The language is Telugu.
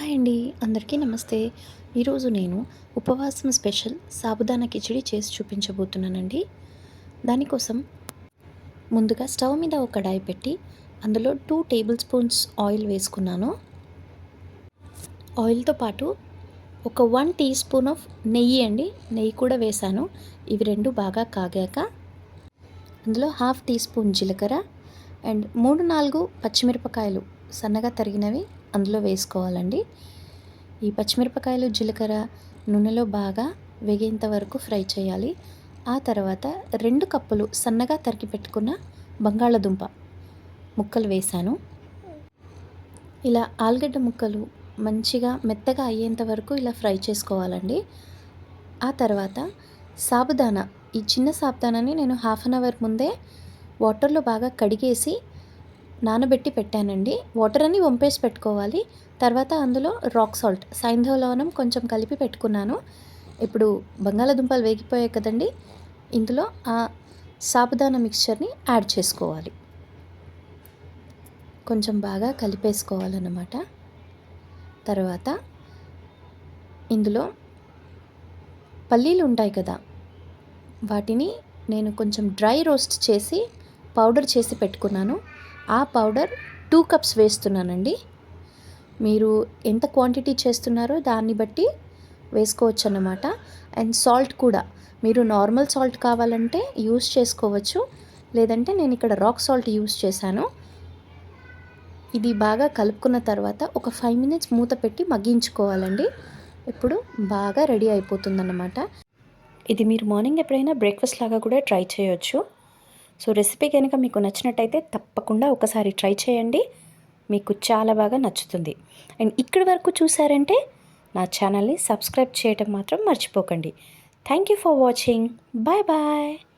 హాయ్ అండి అందరికీ నమస్తే. ఈరోజు నేను ఉపవాసం స్పెషల్ సాబుదానా కిచడి చేసి చూపించబోతున్నానండి. దానికోసం ముందుగా స్టవ్ మీద ఒక కడాయి పెట్టి అందులో టూ టేబుల్ స్పూన్స్ ఆయిల్ వేసుకున్నాను. ఆయిల్తో పాటు ఒక వన్ టీ స్పూన్ ఆఫ్ నెయ్యి అండి నెయ్యి కూడా వేశాను ఇవి రెండు బాగా కాగాక అందులో హాఫ్ టీ స్పూన్ జీలకర్ర అండ్ మూడు నాలుగు పచ్చిమిరపకాయలు సన్నగా తరిగినవి అందులో వేసుకోవాలండి. ఈ పచ్చిమిరపకాయలు జీలకర్ర నూనెలో బాగా వేగేంత వరకు ఫ్రై చేయాలి. ఆ తర్వాత రెండు కప్పులు సన్నగా తరిగి పెట్టుకున్న బంగాళదుంప ముక్కలు వేశాను. ఇలా ఆలుగడ్డ ముక్కలు మంచిగా మెత్తగా అయ్యేంత వరకు ఇలా ఫ్రై చేసుకోవాలండి. ఆ తర్వాత సాబుదానా ఈ చిన్న సాబుదానాని నేను హాఫ్ అన్ అవర్ ముందే వాటర్లో బాగా కడిగేసి నానబెట్టి పెట్టానండి. వాటర్ అని వంపేసి పెట్టుకోవాలి. తర్వాత అందులో రాక్ సాల్ట్ సైంధవ లవణం కొంచెం కలిపి పెట్టుకున్నాను. ఇప్పుడు బంగాళాదుంపలు వేగిపోయాయి కదండి. ఇందులో ఆ సాబుదానా మిక్చర్ని యాడ్ చేసుకోవాలి. కొంచెం బాగా కలిపేసుకోవాలన్నమాట. తర్వాత ఇందులో పల్లీలు ఉంటాయి కదా వాటిని నేను కొంచెం డ్రై రోస్ట్ చేసి పౌడర్ చేసి పెట్టుకున్నాను. ఆ పౌడర్ టూ కప్స్ వేస్తున్నానండి. మీరు ఎంత క్వాంటిటీ చేస్తున్నారో దాన్ని బట్టి వేసుకోవచ్చు అన్నమాట అండ్ సాల్ట్ కూడా. మీరు నార్మల్ సాల్ట్ కావాలంటే యూస్ చేసుకోవచ్చు. లేదంటే నేను ఇక్కడ రాక్ సాల్ట్ యూస్ చేశాను. ఇది బాగా కలుపుకున్న తర్వాత ఒక ఫైవ్ మినిట్స్ మూత పెట్టి మగ్గించుకోవాలండి. ఇప్పుడు బాగా రెడీ అయిపోతుందన్నమాట. ఇది మీరు మార్నింగ్ ఎప్పుడైనా బ్రేక్ఫాస్ట్ లాగా కూడా ట్రై చేయొచ్చు. సో రెసిపీ కనుక మీకు నచ్చినట్టయితే తప్పకుండా ఒకసారి ట్రై చేయండి. మీకు చాలా బాగా నచ్చుతుంది. అండ్ ఇక్కడి వరకు చూసారంటే నా ఛానల్ని సబ్స్క్రైబ్ చేయడం మాత్రం మర్చిపోకండి. Thank you for watching bye bye